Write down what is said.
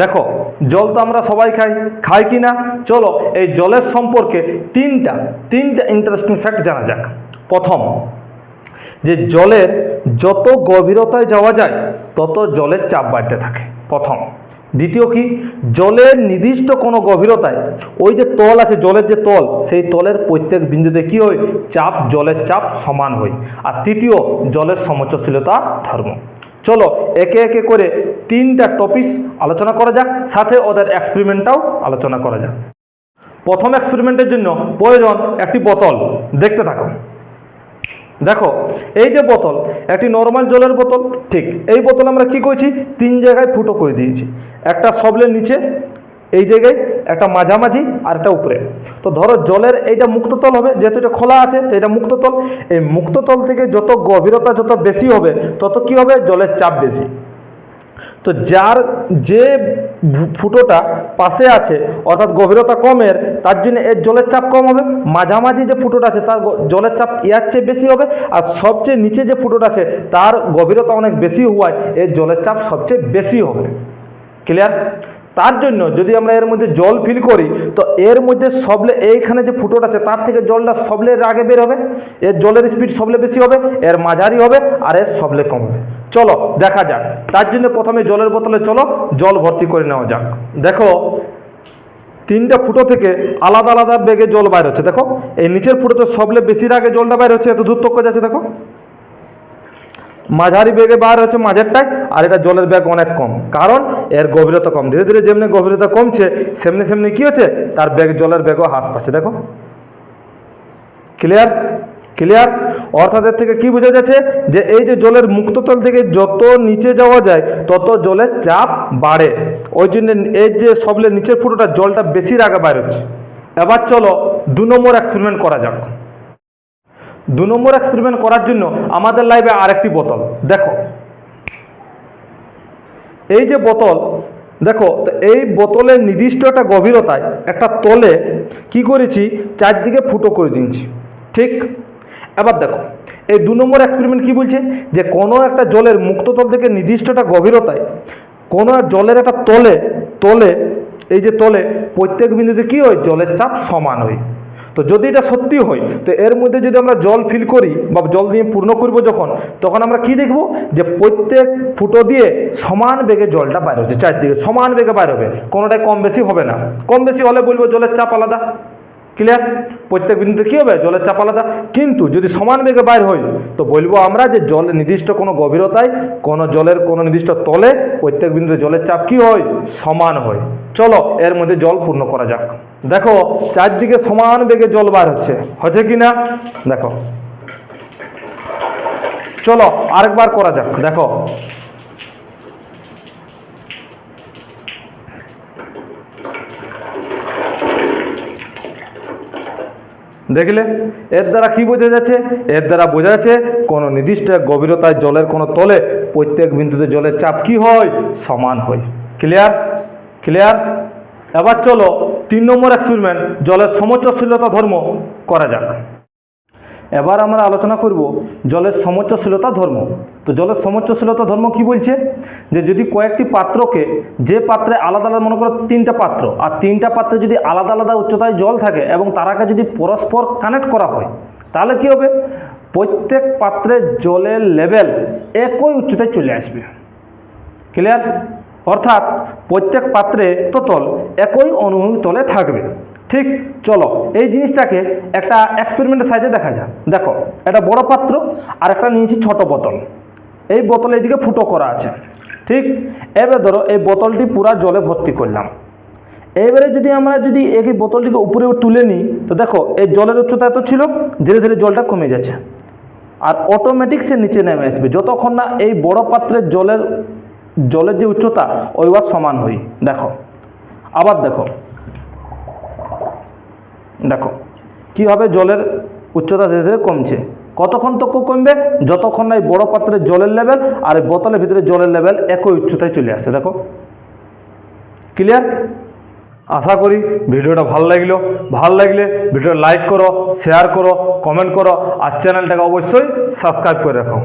দেখো, জল তো আমরা সবাই খাই। খাই কি না? চলো, এই জলের সম্পর্কে তিনটা তিনটা ইন্টারেস্টিং ফ্যাক্ট জানা যাক। প্রথম, যে জলের যত গভীরতায় যাওয়া যায়, তত জলের চাপ বাড়তে থাকে। প্রথম, দ্বিতীয় কি? জলের নির্দিষ্ট কোনো গভীরতায়, ওই যে তল আছে, জলের যে তল, সেই তলের প্রত্যেক বিন্দুতে কি হয়? চাপ, জলের চাপ সমান হয়। আর তৃতীয়, জলের সমচশীলতা ধর্ম। চলো একে একে করে তিনটা টপিক আলোচনা করা যাক, সাথে ওদের এক্সপেরিমেন্টটাও আলোচনা করা যাক। প্রথম এক্সপেরিমেন্টের জন্য প্রয়োজন একটি বোতল, দেখতে থাকো। দেখো, এই যে বোতল, একটি নর্মাল জলের বোতল, ঠিক, এই বোতল আমরা কি করেছি? তিন জায়গায় ফুটো করে দিয়েছি। একটা সবলের নিচে এই জায়গায় একটা মাঝামাঝি আর একটা উপরে। তো ধরো জলের এইটা মুক্ততল হবে, যেহেতু এটা খোলা আছে, তো এটা মুক্ততল এই মুক্ততল থেকে যত গভীরতা যত বেশি হবে, তত কি হবে? জলের চাপ বেশি। তো যার যে ফুটোটা পাশে আছে, অর্থাৎ গভীরতা কমের, তার জন্য এর জলের চাপ কম হবে। মাঝামাঝি যে ফুটোটা আছে, তার জলের চাপ ইয়ার চেয়ে বেশি হবে, আর সবচেয়ে নিচে যে ফুটোটা আছে, তার গভীরতা অনেক বেশি হওয়ায় এর জলের চাপ সবচেয়ে বেশি হবে। ক্লিয়ার তার জন্য যদি আমরা এর মধ্যে জল ফিল করি, তো এর মধ্যে সবলে এইখানে যে ফুটোটা আছে, তার থেকে জলটা সবলের আগে বের হবে, এর জলের স্পিড সবলে বেশি হবে, এর মাঝারি হবে, আর এর সবলে কম হবে। চলো, দেখা যাক। তার জন্য প্রথমে জলের বোতলে চলো, জল ভর্তি করে নেওয়া যাক। দেখো, তিনটা ফুটো থেকে আলাদা আলাদা বেগে জল বাইর হচ্ছে। দেখো, এই নিচের ফুটোতে সবলে বেশির আগে জলটা বাইর হচ্ছে, এত দূর তক্ক যাচ্ছে, দেখো। মাঝারি বেগে বার হচ্ছে মাঝেরটায়, আর এটা জলের ব্যাগ অনেক কম। কারণ এর গভীরতা কম। ধীরে ধীরে যেমনি গভীরতা কমছে, সেমনি সেমনি কি হচ্ছে? তার ব্যাগ জলের ব্যাগও হ্রাস পাচ্ছে। দেখো। ক্লিয়ার ক্লিয়ার অর্থাৎ এর থেকে কি বোঝা যাচ্ছে? যে এই যে জলের মুক্ততল থেকে যত নিচে যাওয়া যায়, তত জলের চাপ বাড়ে। ওই জন্য এই যে সবলে নিচের ফুটোটা, জলটা বেশি আগে বাইর হচ্ছে। এবার চলো দু নম্বর এক্সপেরিমেন্ট করা যাক। দু নম্বর এক্সপেরিমেন্ট করার জন্য আমাদের লাইভে আরেকটি বোতল। দেখো। এই যে বোতল, দেখো, তো এই বোতলের নির্দিষ্ট একটা গভীরতায় একটা তলে কি করেছি? চারদিকে ফুটো করে দিয়েছি। ঠিক? এবার দেখো, এই দু নম্বর এক্সপেরিমেন্ট কি বলছে? যে কোনো একটা জলের মুক্ততল থেকে নির্দিষ্ট একটা গভীরতায় কোনো জলের একটা তলে তলে, এই যে তলে প্রত্যেক বিন্দুতে কী হয়? জলের চাপ সমান হয়। তো যদি এটা সত্যি হয়, তো এর মধ্যে যদি আমরা জল ফিল করি বা জল দিয়ে পূর্ণ করব যখন, তখন আমরা কি দেখব? যে প্রত্যেক ফুটো দিয়ে সমান বেগে জলটা বাইর হচ্ছে, চারদিকে সমান বেগে বাইর হবে। কোনোটাই কম বেশি হবে না। কম বেশি হলে বলব জলের চাপ আলাদা। ক্লিয়ার প্রত্যেক বিন্দুতে কী হবে? জলের চাপ আলাদা। কিন্তু যদি সমান বেগে বাইর হয়, তো বলব আমরা যে জল নির্দিষ্ট কোনো গভীরতায়, কোনো জলের কোনো নির্দিষ্ট তলে প্রত্যেক বিন্দুতে জলের চাপ কি হয়? সমান হয়। চলো, এর মধ্যে জল পূর্ণ করা যাক। দেখো, চারদিকে সমান বেগে জল বার হচ্ছে। হচ্ছে কি না? দেখো। চলো, আরেকবার করা যাক। দেখো। দেখলে? এর দ্বারা কি বোঝা যাচ্ছে? এর দ্বারা বোঝা যাচ্ছে, কোনো নির্দিষ্ট গভীরতায় জলের কোনো তলে প্রত্যেক বিন্দুতে জলের চাপ কি হয়? সমান হয়। ক্লিয়ার ক্লিয়ার এবার চলো তিন নম্বর এক্সপেরিমেন্ট জলের সমোচ্চশীলতা ধর্ম, করা যাক। এবার আমরা আলোচনা করব জলের সমোচ্চশীলতা ধর্ম। তো জলের সমোচ্চশীলতা ধর্ম কি বলছে? যে যদি কয়েকটি পাত্রকে যে পাত্রে আলাদা আলাদা, মনে করো তিনটা পাত্র, আর তিনটা পাত্রে যদি আলাদা আলাদা উচ্চতায় জল থাকে এবং তারাকে যদি পরস্পর কানেক্ট করা হয়, তাহলে কি হবে? প্রত্যেক পাত্রের জলের লেভেল একই উচ্চতায় চলে আসবে। ক্লিয়ার? অর্থাৎ প্রত্যেক পাত্রে তোতল একই অনুভূমি তলে থাকবে। ঠিক, চলো এই জিনিসটাকে একটা এক্সপেরিমেন্টের সাইজে দেখা যাক। দেখো, একটা বড় পাত্র আর একটা নিয়েছি ছোট বোতল। এই বোতল এইদিকে ফুটো করা আছে। ঠিক, এবার ধরো এই বোতলটি পুরা জলে ভর্তি করলাম। এবারে যদি আমরা যদি এই বোতলটিকে উপরে তুলে নিই, তো দেখো, এই জলের উচ্চতা এত ছিল, ধীরে ধীরে জলটা কমে যাচ্ছে। আর অটোমেটিক সে নিচে নেমে আসবে। যতক্ষণ না এই বড় পাত্রের জলের জলের যে উচ্চতা ওইবার সমান হই। দেখো, আবার দেখো। দেখো, কীভাবে জলের উচ্চতা ধীরে ধীরে কমছে? কতক্ষণ তক কমবে? যতক্ষণ না এই বড় পাত্রের জলের লেভেল আর এই বোতলের ভিতরে জলের লেভেল একই উচ্চতায় চলে আসছে। দেখো ক্লিয়ার আশা করি ভিডিওটা ভালো লাগল। ভালো লাগলে ভিডিও লাইক করো শেয়ার করো কমেন্ট করো, আর চ্যানেলটাকে অবশ্যই সাবস্ক্রাইব করে রাখো।